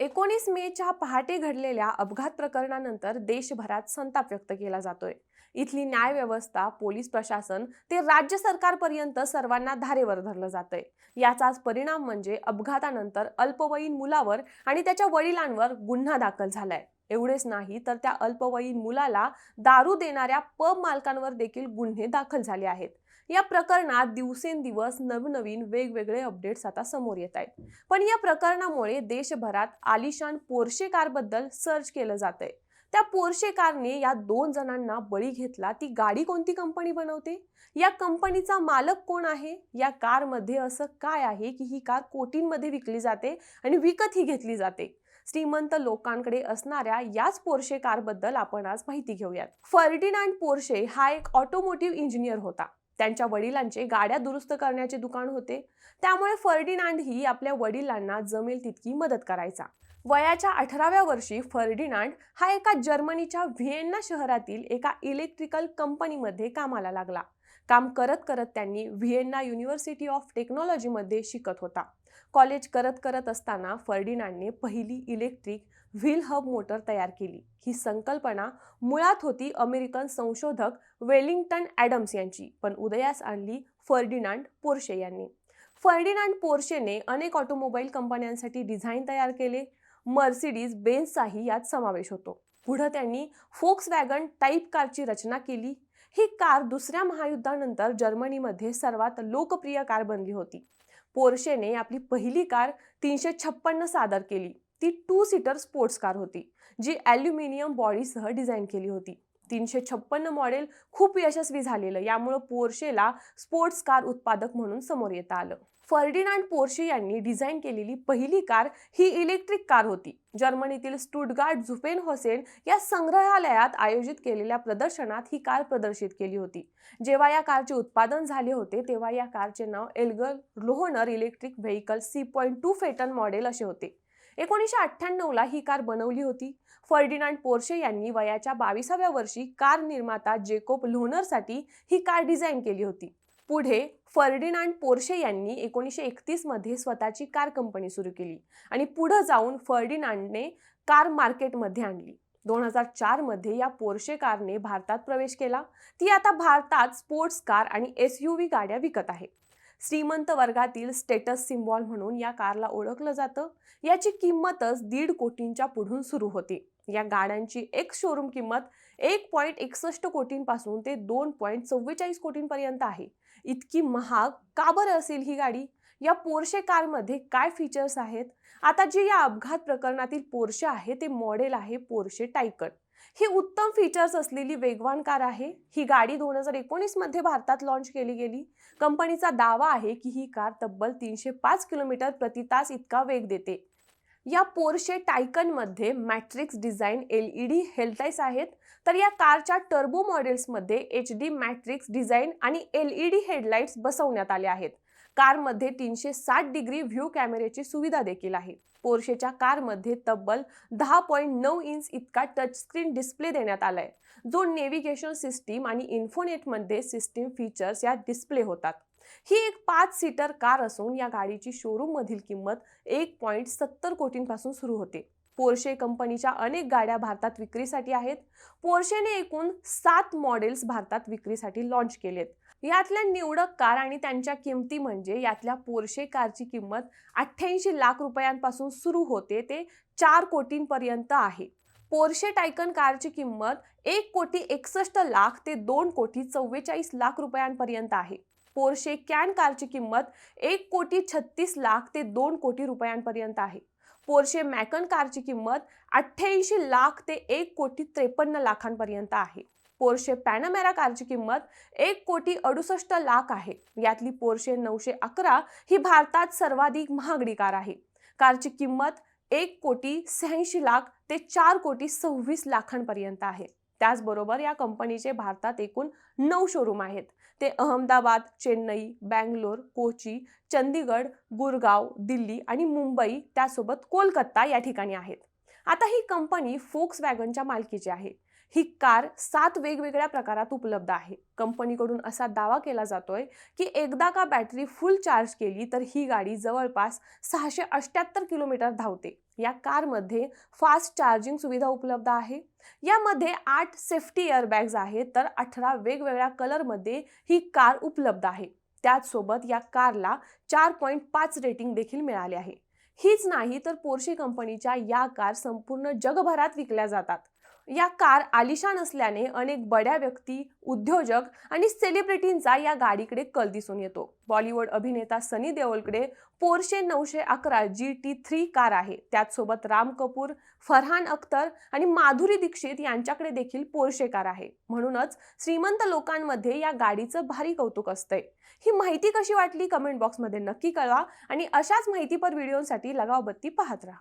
एकोणीस मेच्या पहाटे घडलेल्या अपघात प्रकरणानंतर देशभरात संताप व्यक्त केला जातोय. इथली न्याय व्यवस्था पोलीस प्रशासन ते राज्य सरकारपर्यंत सर्वांना धारेवर धरलं जातंय. याचाच परिणाम म्हणजे अपघातानंतर अल्पवयीन मुलावर आणि त्याच्या वडिलांवर गुन्हा दाखल झालाय. एवढेच नाही तर त्या अल्पवयीन मुलाला दारू देणाऱ्या पब मालकांवर देखील गुन्हे दाखल झाले आहेत. या प्रकरणात दिवसेंदिवस नवनवीन वेगवेगळे अपडेट्स आता समोर येत आहेत. पण या प्रकरणामुळे देशभरात आलिशान पोर्शे कारबद्दल सर्च केलं जातंय. त्या पोर्शे कारने या दोन जणांना बळी घेतला. ती गाडी कोणती कंपनी बनवते? या कंपनीचा मालक कोण आहे? या कारमध्ये असं काय आहे की ही कार कोटींमध्ये विकली जाते आणि विकतही घेतली जाते? श्रीमंत लोकांकडे असणाऱ्या याच पोर्शे कारबद्दल आपण आज माहिती घेऊयात. फर्डिनांड पोर्शे हा एक ऑटोमोटिव्ह इंजिनियर होता. त्यांच्या वडिलांचे गाड्या दुरुस्त करण्याचे दुकान होते. त्यामुळे फर्डिनांड ही आपल्या वडिलांना जमेल तितकी मदत करायचा. वयाच्या अठराव्या वर्षी फर्डिनांड हा एका जर्मनीच्या व्हिएन्ना शहरातील एका इलेक्ट्रिकल कंपनीमध्ये कामाला लागला. काम करत करत त्यांनी व्हिएन्ना युनिव्हर्सिटी ऑफ टेक्नॉलॉजीमध्ये शिकत होता. कॉलेज करत करत असताना फर्डिनांडने पहिली इलेक्ट्रिक व्हील हब मोटर तयार केली. ही संकल्पना मुळात होती अमेरिकन संशोधक वेलिंग्टन ॲडम्स यांची पण उदयास आणली फर्डिनांड पोर्शे यांनी. फर्डिनांड पोर्शेने अनेक ऑटोमोबाईल कंपन्यांसाठी डिझाईन तयार केले. मर्सिडीज बेन्सचाही यात समावेश होतो. पुढं त्यांनी फोक्स वॅगन टाईप कारची रचना केली. ही कार दुसऱ्या महायुद्धानंतर जर्मनीमध्ये सर्वात लोकप्रिय कार बनली होती. पोर्शेने आपली पहिली कार तीनशे छप्पन्न सादर केली. ती टू सीटर स्पोर्ट्स कार होती जी ॲल्युमिनियम बॉडीसह डिझाईन केली होती. तीनशे छप्पन्न मॉडेल खूप यशस्वी झालेलं. यामुळं पोर्शेला स्पोर्ट्स कार उत्पादक म्हणून समोर येता आलं. फर्डिनांड पोर्शे यांनी डिझाईन केलेली पहिली कार ही इलेक्ट्रिक कार होती. जर्मनीतील स्टुटगार्ड झुपेन होसेन या संग्रहालयात आयोजित केलेल्या प्रदर्शनात ही कार प्रदर्शित केली होती. जेव्हा या कारचे उत्पादन झाले होते तेव्हा या कारचे नाव Elgar Lohner electric vehicle C point two Phaeton model असे होते. एकोणीसशे अठ्ठ्याण्णवला ही कार बनवली होती. फर्डिनांड पोर्शे यांनी वयाच्या बावीसाव्या वर्षी कार निर्माता जेकोब लोहनरसाठी ही कार डिझाईन केली होती. पुढे फर्डिनांड पोर्शे यांनी एकोणीसशे एकतीसमध्ये स्वतःची कार कंपनी सुरू केली आणि पुढं जाऊन फर्डिनांडने कार मार्केटमध्ये आणली. दोन हजार चारमध्ये या पोर्शे कारने भारतात प्रवेश केला. ती आता भारतात स्पोर्ट्स कार आणि एस यू व्ही गाड्या विकत आहे. श्रीमंत वर्गातील स्टेटस सिम्बॉल म्हणून या कारला ओळखलं जातं. याची किंमतच दीड कोटींच्या पुढून सुरू होते. या गाड्यांची एक शोरूम किंमत एक पॉईंट एकसष्ट कोटींपासून ते दोन पॉईंट चव्वेचाळीस कोटींपर्यंत आहे. इतकी महाग का बरं असेल ही गाडी? या पोर्शे कारमध्ये काय फीचर्स आहेत? आता जे या अपघात प्रकरणातील पोर्शे आहे ते मॉडेल आहे पोर्शे टायकन ही उत्तम फीचर्स असलेली वेगवान कार आहे. ही गाडी दोन हजार एकोणीसमध्ये भारतात लॉन्च केली गेली. कंपनीचा दावा आहे की ही कार तब्बल तीनशे पाच किलोमीटर प्रति तास इतका वेग देते. या Porsche टायकनमध्ये matrix design L E D headlights आहेत. तर या कारच्या टर्बो मॉडेल्समध्ये एच डी मॅट्रिक्स डिझाईन आणि एल ई डी हेडलाईट्स बसवण्यात आले आहेत. कारमध्ये तीनशे साठ डिग्री व्ह्यू कॅमेऱ्याची सुविधा देखील आहे. पोर्शेच्या कारमध्ये तब्बल दहा पॉईंट नऊ इंच इतका टचस्क्रीन डिस्प्ले देण्यात आलाय. जो नेव्हिगेशन सिस्टीम आणि इन्फोनेटमध्ये सिस्टीम फीचर्स या डिस्प्ले होतात. ही एक पाच सीटर कार असून या गाडीची शोरूम मधील किंमत एक पॉईंट सत्तर कोटींपासून सुरू होते. पोर्शे कंपनीच्या अनेक गाड्या भारतात विक्रीसाठी आहेत. पोर्शेने एकूण सात मॉडेल्स भारतात विक्रीसाठी लॉन्च केलेत. यातल्या निवडक कार आणि त्यांच्या किमती म्हणजे यातल्या पोर्शे कारची किंमत अठ्ठ्याऐंशी लाख रुपयांपासून सुरू होते ते चार कोटींपर्यंत आहे. पोर्शे टायकन कारची किंमत एक कोटी एकसष्ट लाख ते दोन कोटी चव्वेचाळीस लाख रुपयांपर्यंत आहे. पोर्शे कॅन कारची किंमत एक कोटी छत्तीस लाख ते दोन कोटी रुपयांपर्यंत आहे. पोर्शे मॅकन कारची किंमत अठ्ठ्याऐंशी लाख ते एक कोटी त्रेपन्न लाखांपर्यंत आहे. पोर्शे पॅनमेरा कारची किंमत एक कोटी अडुसष्ट लाख आहे. यातली पोर्शे नऊशे अकरा ही भारतात सर्वाधिक महागडी कार आहे. कारची किंमत एक कोटी शहाऐंशी लाख ते चार कोटी सव्वीस लाखांपर्यंत आहे. त्याचबरोबर या कंपनीचे भारतात एकूण नऊ शोरूम आहेत. ते अहमदाबाद चेन्नई बँगलोर कोची चंदीगड गुरगाव दिल्ली आणि मुंबई त्यासोबत कोलकाता या ठिकाणी आहेत. आता ही कंपनी फोक्स वॅगनच्या मालकीची आहे. ही कार सात वेगवेगळ्या प्रकारात उपलब्ध आहे. कंपनीकडून असा दावा केला जातोय की एकदा का बॅटरी फुल चार्ज केली तर ही गाडी जवळपास सहाशे अष्ट्याहत्तर किलोमीटर धावते. या कारमध्ये फास्ट चार्जिंग सुविधा उपलब्ध आहे. यामध्ये आठ सेफ्टी एअरबॅग्स आहेत तर अठरा वेगवेगळ्या कलरमध्ये ही कार उपलब्ध आहे. त्याचसोबत या कारला चार पॉईंट पाच रेटिंग देखील मिळाले आहे. हीच नाही तर पोर्शे कंपनीच्या या कार संपूर्ण जगभरात विकल्या जातात. या कार आलिशान असल्याने अनेक बड्या व्यक्ती उद्योजक आणि सेलिब्रिटींचा या गाडीकडे कल दिसून येतो. बॉलिवूड अभिनेता सनी देओलकडे पोर्शे नऊशे अकरा जी टी थ्री कार आहे. त्याचसोबत राम कपूर फरहान अख्तर आणि माधुरी दीक्षित यांच्याकडे देखील पोर्शे कार आहे. म्हणूनच श्रीमंत लोकांमध्ये या गाडीचं भारी कौतुक असतंय. ही माहिती कशी वाटली? कमेंट बॉक्समध्ये नक्की कळवा आणि अशाच माहितीपर व्हिडिओसाठी लगावबत्ती पाहत राहा.